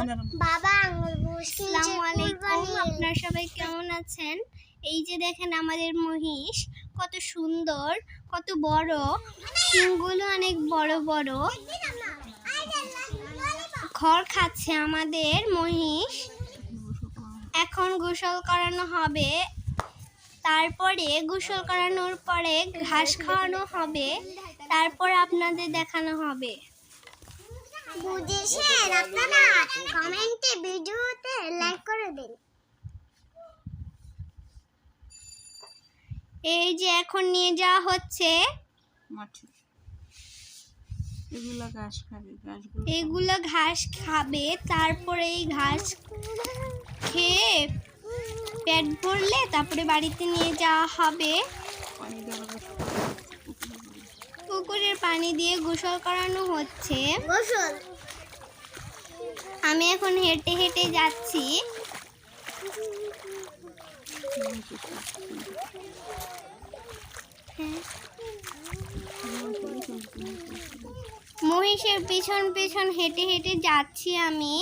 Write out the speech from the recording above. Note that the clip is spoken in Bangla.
বাবা আসসালামু আলাইকুম আপনারা সবাই কেমন আছেন? এই যে দেখেন আমাদের মহিষ কত সুন্দর কত বড়। শিংগুলো অনেক বড় বড়। খড় খাচ্ছে আমাদের মহিষ। এখন গোসল করানো হবে। তারপরে গোসল করানোর পরে ঘাস খাওয়ানো হবে। তারপর আপনাদের দেখানো হবে। বুঝেছেন আপনারা? কমেন্টে ভিডিওতে লাইক করে দিন। এই যে এখন নিয়ে যাওয়া হচ্ছে মাঠে। ঘাস খাবে ঘাসগুলো এগুলো ঘাস খাবে তারপরে এই ঘাস খেয়ে পেট ভরলে তারপরে বাড়িতে নিয়ে যাওয়া হবে। পুকুরের পানি দিয়ে গোসল করানো হচ্ছে। গোসল। আমি এখন হেঁটে হেঁটে যাচ্ছি। মহিষের পিছন পিছন হেঁটে হেঁটে যাচ্ছি আমি।